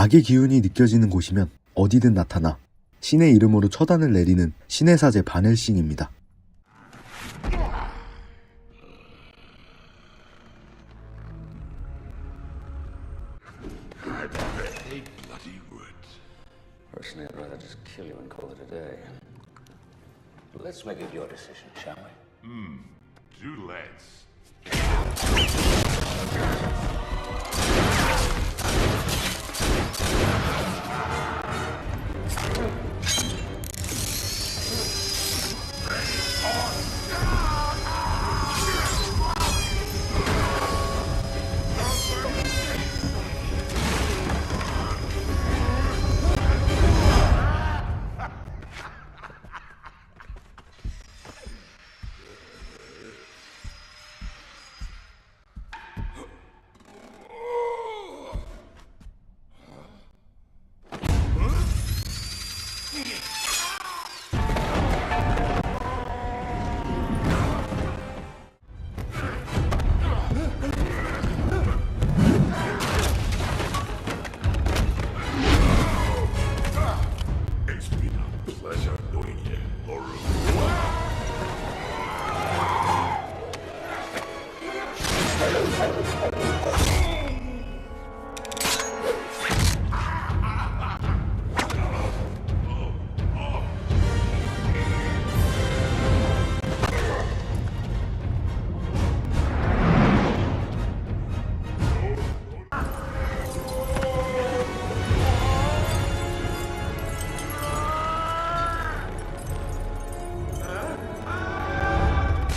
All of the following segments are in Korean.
악의 기운이 느껴지는 곳이면 어디든 나타나 신의 이름으로 처단을 내리는 신의 사제 바넬싱입니다.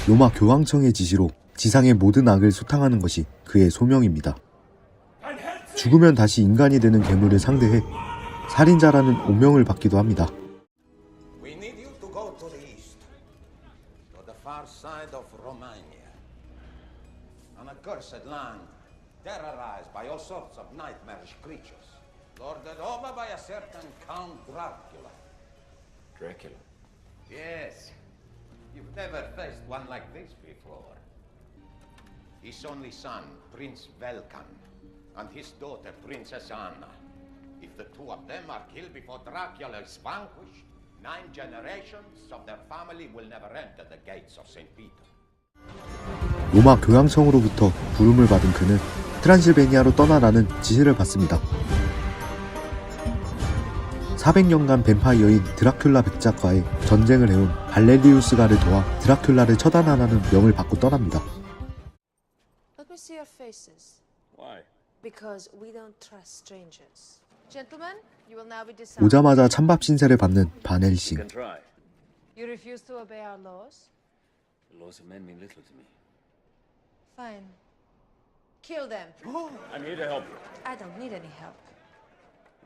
로마 교황청의 지시로 지상의 모든 악을 소탕하는 것이 그의 소명입니다. 죽으면 다시 인간이 되는 괴물을 상대해 살인자라는 오명을 받기도 합니다. We need you to go to the east, to the far side of Romania. An accursed land, terrorized by all sorts of nightmarish creatures, lorded over by a certain Count Dracula. Dracula. Yes, you've never faced one like this before. His only son, Prince Velkan, and his daughter, Princess Anna. If the two of them are killed before Dracula is vanquished, nine generations of their family will never enter the gates of St. Peter. 로마 교황청으로부터 부름을 받은 그는 트란실베니아로 떠나라는 지시를 받습니다. 400년간 뱀파이어인 드라큘라 백작과의 전쟁을 해온 발레리우스가를 도와 드라큘라를 처단하라는 명을 받고 떠납니다. Me see your faces. Why? Because we don't trust strangers. Gentlemen, you will now be disarmed. 오자마자 찬밥 신세를 받는 바넬싱. Can try. You refuse to obey our laws? The laws of men mean little to me. Fine. Kill them. I'm here to help you. I don't need any help.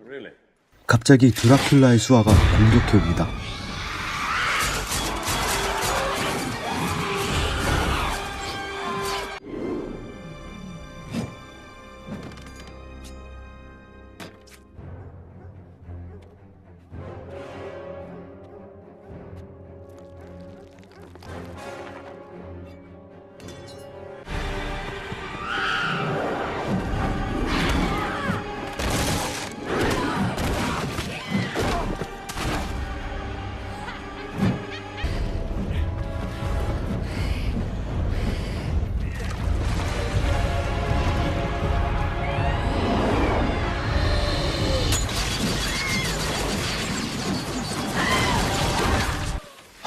Really? 갑자기 드라큘라의 수하가 공격해 옵니다.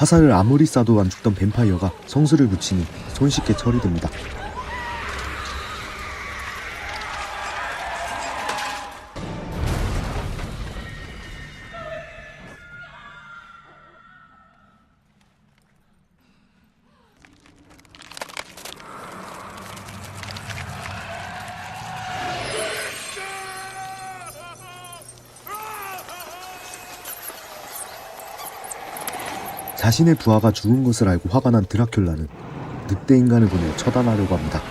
화살을 아무리 쏴도 안 죽던 뱀파이어가 성수를 붙이니 손쉽게 처리됩니다. 자신의 부하가 죽은 것을 알고 화가 난 드라큘라는 늑대 인간을 보내 처단하려고 합니다.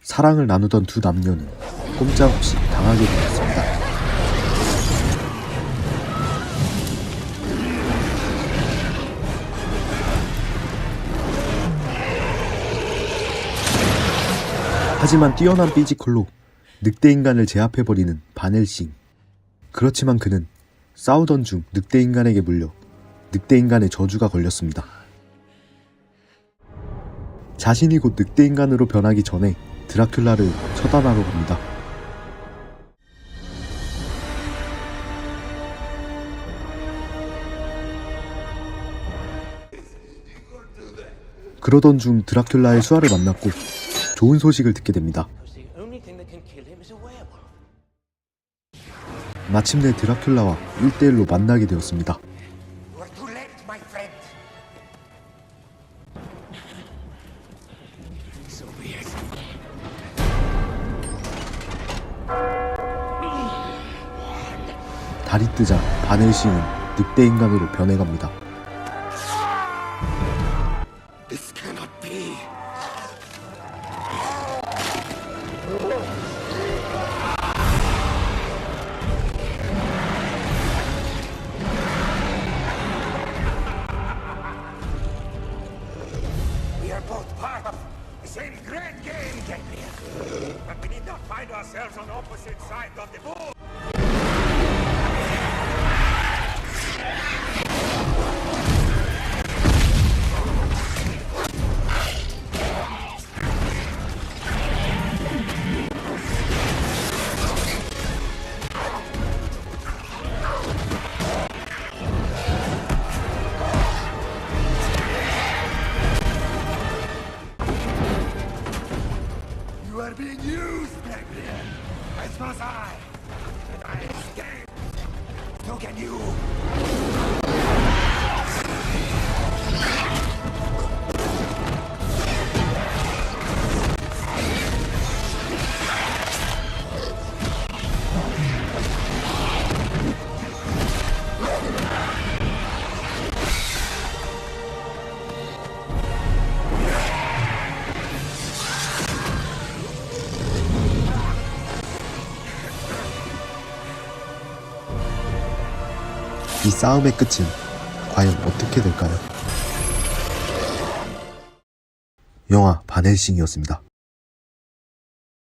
사랑을 나누던 두 남녀는 꼼짝없이 당하게 되었습니다. 하지만 뛰어난 피지컬로 늑대 인간을 제압해버리는 바넬싱. 그렇지만 그는 싸우던 중 늑대 인간에게 물려 늑대 인간의 저주가 걸렸습니다. 자신이 곧 늑대 인간으로 변하기 전에 드라큘라를 처단하러 갑니다. 그러던 중 드라큘라의 수아를 만났고 좋은 소식을 듣게 됩니다. 마침내 드라큘라와 1대1로 만나게 되었습니다. 달이 뜨자 바넬싱은 늑대 인간으로 변해갑니다. I escaped. So can you. 이 싸움의 끝은 과연 어떻게 될까요? 영화 바넬싱이었습니다.